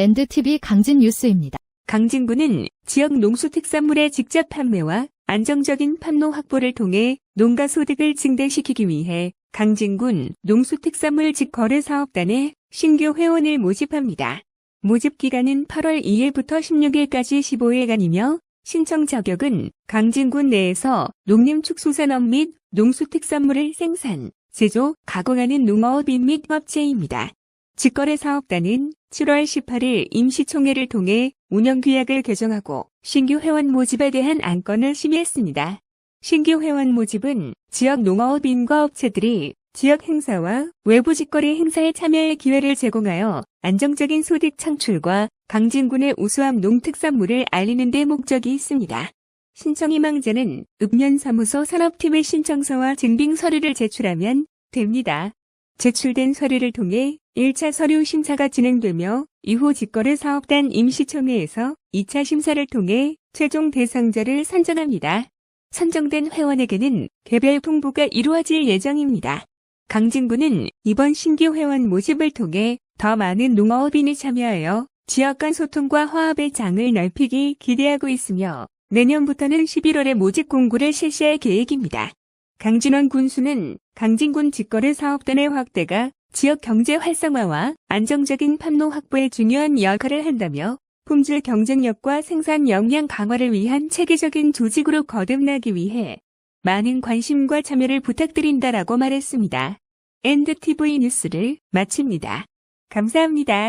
NDTV 강진 뉴스입니다. 강진구는 지역 농수특산물의 직접 판매와 안정적인 판로 확보를 통해 농가 소득을 증대시키기 위해 강진군 농수특산물 직거래 사업단에 신규 회원을 모집합니다. 모집 기간은 8월 2일부터 16일까지 15일간이며 신청 자격은 강진군 내에서 농림축소산업 및 농수특산물을 생산, 제조, 가공하는 농어업인 및 업체입니다. 직거래 사업단은 7월 18일 임시총회를 통해 운영규약을 개정하고 신규 회원 모집에 대한 안건을 심의했습니다. 신규 회원 모집은 지역 농어업 인과 업체들이 지역 행사와 외부 직거래 행사에 참여할 기회를 제공하여 안정적인 소득 창출과 강진군의 우수함 농특산물을 알리는 데 목적이 있습니다. 신청 희망자는 읍면사무소 산업팀의 신청서와 증빙 서류를 제출하면 됩니다. 제출된 서류를 통해 1차 서류 심사가 진행되며 이후 직거래 사업단 임시총회에서 2차 심사를 통해 최종 대상자를 선정합니다. 선정된 회원에게는 개별 통보가 이루어질 예정입니다. 강진구는 이번 신규 회원 모집을 통해 더 많은 농어업인이 참여하여 지역 간 소통과 화합의 장을 넓히기 기대하고 있으며 내년부터는 11월에 모집 공고를 실시할 계획입니다. 강진원 군수는 강진군 직거래 사업단의 확대가 지역 경제 활성화와 안정적인 판로 확보에 중요한 역할을 한다며 품질 경쟁력과 생산 역량 강화를 위한 체계적인 조직으로 거듭나기 위해 많은 관심과 참여를 부탁드린다라고 말했습니다. 엔드TV 뉴스를 마칩니다. 감사합니다.